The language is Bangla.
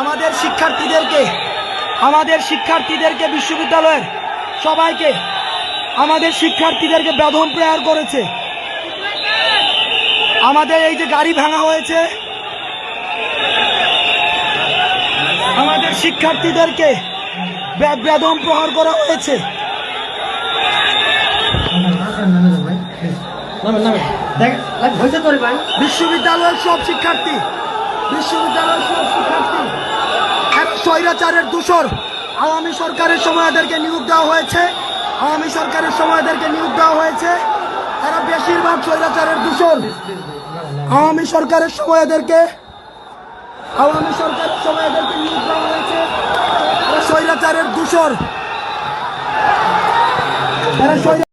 আমাদের শিক্ষার্থীদেরকে আমাদের শিক্ষার্থীদেরকে বিশ্ববিদ্যালয়ের সবাইকে আমাদের শিক্ষার্থীদেরকে বেদম প্রেয়ার করেছে। আমাদের এই যে গাড়ি ভাঙা হয়েছে আমাদের শিক্ষার্থীদেরকে বেদম প্রহার করা হয়েছে। বিশ্ববিদ্যালয়ের সব শিক্ষার্থী বিশ্ববিদ্যালয়ের সব শিক্ষার্থী। স্বৈরাচারের দূষর আওয়ামী সরকারের সময় এদেরকে নিয়োগ দেওয়া হয়েছে। আওয়ামী সরকারের সময় এদেরকে নিয়োগ দেওয়া হয়েছে। এরা বেশিরভাগ স্বৈরাচারের দূষর আওয়ামী সরকারের সময় এদেরকে আওয়ামী সরকারের সময় এদেরকে নিয়োগ দেওয়া হয়েছে। এরা স্বৈরাচারের দূষর স্বৈরা-